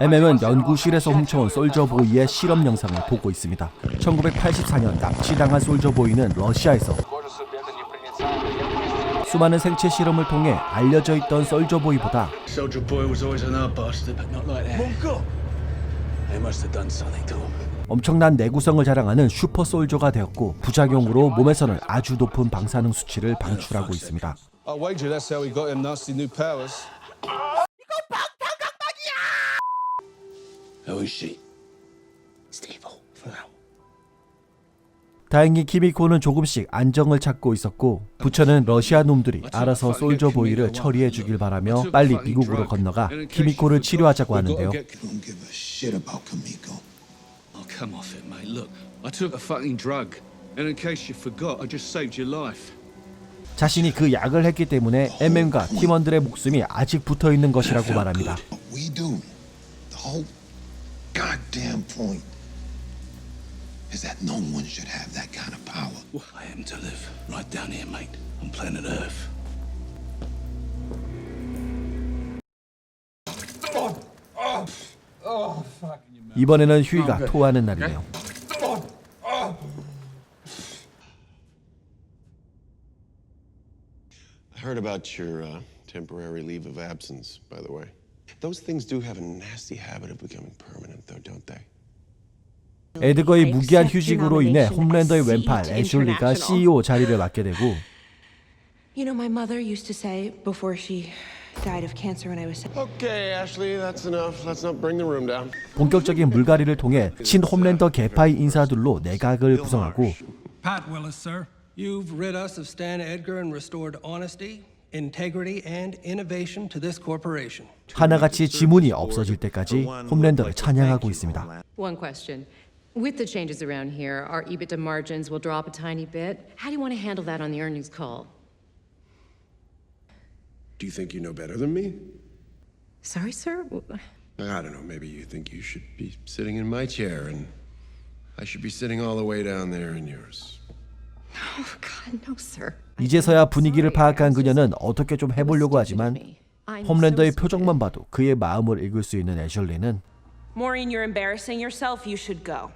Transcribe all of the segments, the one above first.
MM은 연구실에서 훔쳐온 솔저보이의 실험 영상을 보고 있습니다. 1984년 납치당한 솔저보이는 러시아에서 수많은 생체 실험을 통해 알려져 있던 솔저보이보다 Soldier boy was always an hard bastard, but not like that. They must have done something to him. 엄청난 내구성을 자랑하는 슈퍼 솔저가 되었고 부작용으로 몸에서는 아주 높은 방사능 수치를 방출하고 있습니다. I wager that's how he got him nasty new powers. Who is she? Stable. For now. 다행히 키미코는 조금씩 안정을 찾고 있었고 부처는 러시아 놈들이 알아서 솔저 보이를 처리해 주길 바라며 빨리 미국으로 건너가 키미코를 치료하자고 하는데요. don't give a shit about Kamiko. Oh, come off it, mate. Look, I took a fucking drug. And in case you forgot, I just saved your life. 자신이 그 약을 했기 때문에 MM과 팀원들의 목숨이 아직 붙어 있는 것이라고 말합니다. What we do, is that no one should have that kind of power. Well, I happen to live right down here, mate, on planet Earth. 이번에는 휴이가 토하는 날이네요. I heard about your uh, temporary leave of absence, by the way. Those things do have a nasty habit of becoming permanent, though, don't they? 에드거의 무기한 휴직으로 인해 홈랜더의 왼팔 애슐리가 CEO 자리를 맡게 되고 You know, my mother used to say before she died of cancer when I was seven. Okay, Ashley, that's enough. Let's not bring the room down. 본격적인 물갈이를 통해 친 홈랜더 개파의 인사들로 내각을 구성하고 Pat Willis, sir. You've rid us of Stan Edgar and restored honesty, integrity, and innovation to this corporation. 하나같이 지문이 없어질 때까지 홈랜더를 찬양하고 있습니다. One question. With the changes around here, our EBITDA margins will drop a tiny bit. How do you want to handle that on the earnings call? Do you think you know better than me? Sorry, sir? I don't know. Maybe you think you should be sitting in my chair and I should be sitting all the way down there in yours. Oh, God, no, sir. 이제서야 분위기를 파악한 그녀는 어떻게 좀 해보려고 하지만 홈랜더의 표정만 봐도 그의 마음을 읽을 수 있는 애슐리는 Maureen, you're embarrassing yourself. You should go.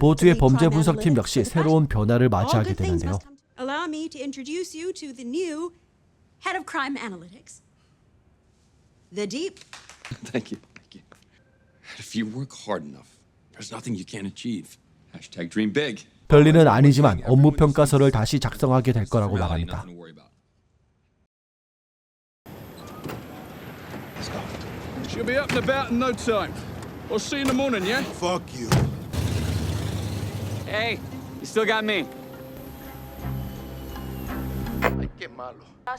보트의 범죄 분석팀 역시 새로운 변화를 맞이하게 되는데요. Allow me to introduce you to the new head of crime analytics. The deep. Thank you. Thank you. If you work hard enough, there's nothing you can't achieve. Hashtag dream big. 별일은 아니지만 업무 평가서를 다시 작성하게 될 거라고 말합니다. nothing to worry about. She'll be up and about in no time. I'll see you in the morning, yeah? Fuck you. Hey, you still got me.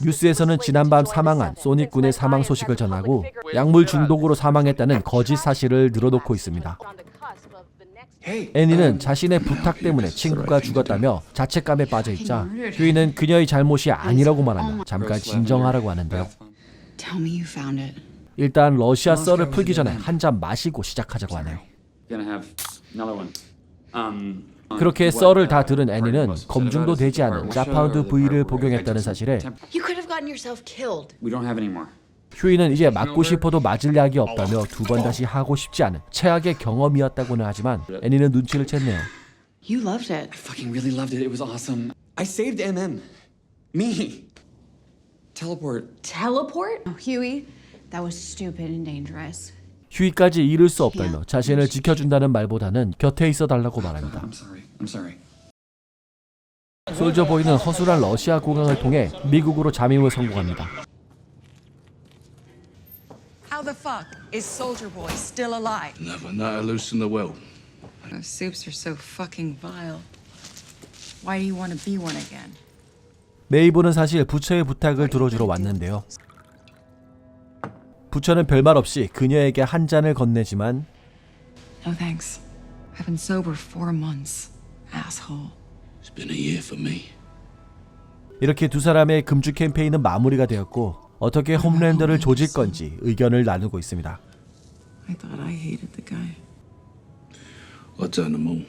뉴스에서는 지난밤 사망한 소닉 군의 사망 소식을 전하고 약물 중독으로 사망했다는 거짓 사실을 늘어놓고 있습니다. 애니는 자신의 부탁 때문에 친구가 죽었다며 자책감에 빠져 있자 휴이는 그녀의 잘못이 아니라고 말하며 잠깐 진정하라고 하는데요. Tell me you found it. 일단 러시아 썰을 풀기 전에 한 잔 마시고 시작하자고 하네요. Um. 그렇게 썰을 다 들은 애니는 검증도 되지 않은 자파운드 V를 복용했다는 사실에 You could have gotten yourself killed. We don't have any more. 휴이는 이제 맞고 싶어도 맞을 약이 없다며 두 번 다시 하고 싶지 않은 최악의 경험이었다고는 하지만 애니는 눈치를 챘네요. You loved it. I fucking really loved it. It was awesome. I saved MM. Me. Teleport. Teleport? Oh, Huey, that was stupid and dangerous. 휴이까지 잃을 수 없다며 자신을 지켜준다는 말보다는 곁에 있어 달라고 말합니다. I'm sorry. I'm sorry. 솔저보이는 허술한 러시아 공항을 통해 미국으로 잠입을 성공합니다. How the fuck is Soldier Boy still alive? Never know how to loosen the well. Those soups are so fucking vile. Why do you want to be one again? 메이브는 사실 부처의 부탁을 들어주러 왔는데요. 부처는 별말 없이 그녀에게 한 잔을 건네지만 No thanks. I've been sober four months. Asshole. It's been a year for me. 이렇게 두 사람의 금주 캠페인은 마무리가 되었고 어떻게 홈랜더를 조질 건지 의견을 나누고 있습니다. I thought I hated the guy. I turned them all.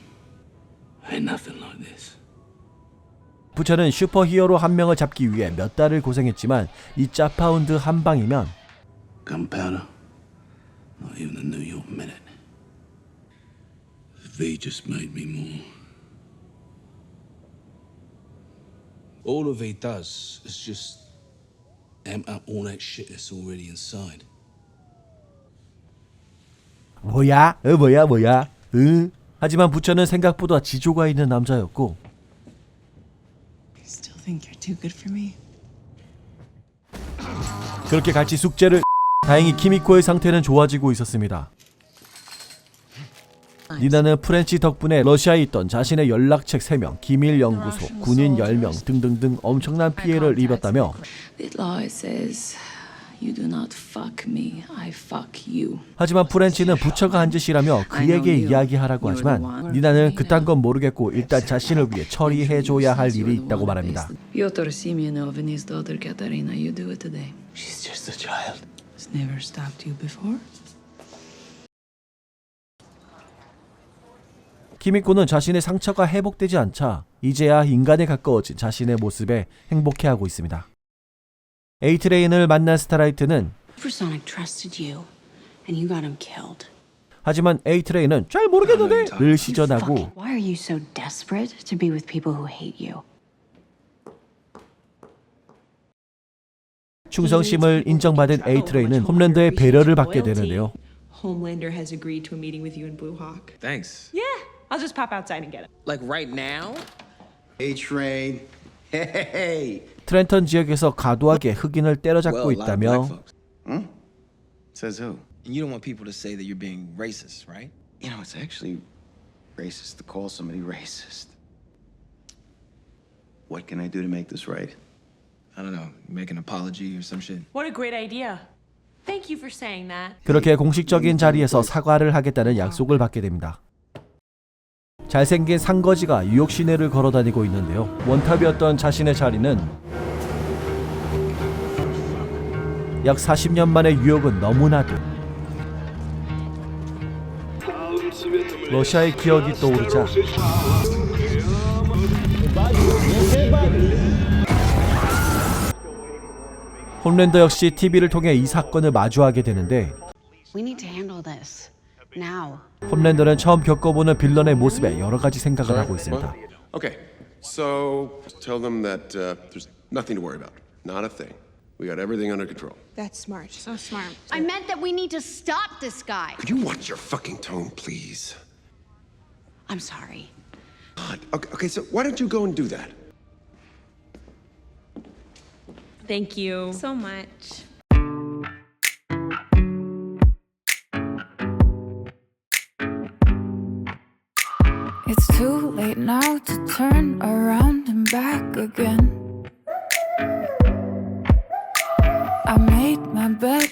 Ain't nothing like this. 부처는 슈퍼히어로 한 명을 잡기 위해 몇 달을 고생했지만 이 짜파운드 한 방이면 Gunpowder? Not even the New York Minute. V just made me more. All of V does is just amp up all that shit that's already inside. 뭐야? 어 뭐야 뭐야? 으? 하지만 부처는 생각보다 지조가 있는 남자였고 Still think you're too good for me? 그렇게 같이 숙제를 다행히 키미코의 상태는 좋아지고 있었습니다. 니나는 프렌치 덕분에 러시아에 있던 자신의 연락책 3명, 기밀 연구소, 군인 10명 등등등 엄청난 피해를 입었다며. 하지만 프렌치는 부처가 한 짓이라며 그에게 이야기하라고 하지만 니나는 그딴 건 모르겠고 일단 자신을 위해 처리해줘야 할 일이 있다고 말합니다. It's never stopped you before? 키미코는 자신의 상처가 회복되지 않자 이제야 인간에 가까워진 자신의 모습에 행복해하고 있습니다. 에이트레인을 만난 스타라이트는 Supersonic trusted you, and you got him killed. 하지만 에이트레인은 잘 모르겠는데 를 시전하고 Why are you so desperate to be with people who hate you? 충성심을 인정받은 에이트레인은 홈랜드의 배려를 받게 되는데요. Homelander has agreed to a meeting with you and Blue Hawk. Thanks. Yeah, I'll just pop outside and get him. Like right now? A-Train. Hey! 트렌턴 지역에서 과도하게 흑인을 때려잡고 있다며 Says who? And you don't want people to say that you're being racist, right? You know, it's actually racist to call somebody racist. What can I do to make this right? I don't know. Make an apology or some shit. What a great idea. Thank you for saying that. 그렇게 공식적인 자리에서 사과를 하겠다는 약속을 받게 됩니다. 잘생긴 상거지가 뉴욕 시내를 걸어 다니고 있는데요. 원탑이었던 자신의 자리는 약 40년 만에 뉴욕은 너무나도 러시아의 기억이 떠오르자 홈랜더 역시 TV를 통해 이 사건을 마주하게 되는데 We need to handle this. Now. 홈랜더는 처음 겪어보는 빌런의 모습에 여러 가지 생각을 하고 있습니다. Okay, so tell them that uh, there's nothing to worry about. Not a thing. We got everything under control. That's smart. So smart. I meant that we need to stop this guy. Could you watch your fucking tone, please? I'm sorry. God. Okay, okay, so why don't you go and do that? Thank you so much. It's too late now to turn around and back again. I made my bed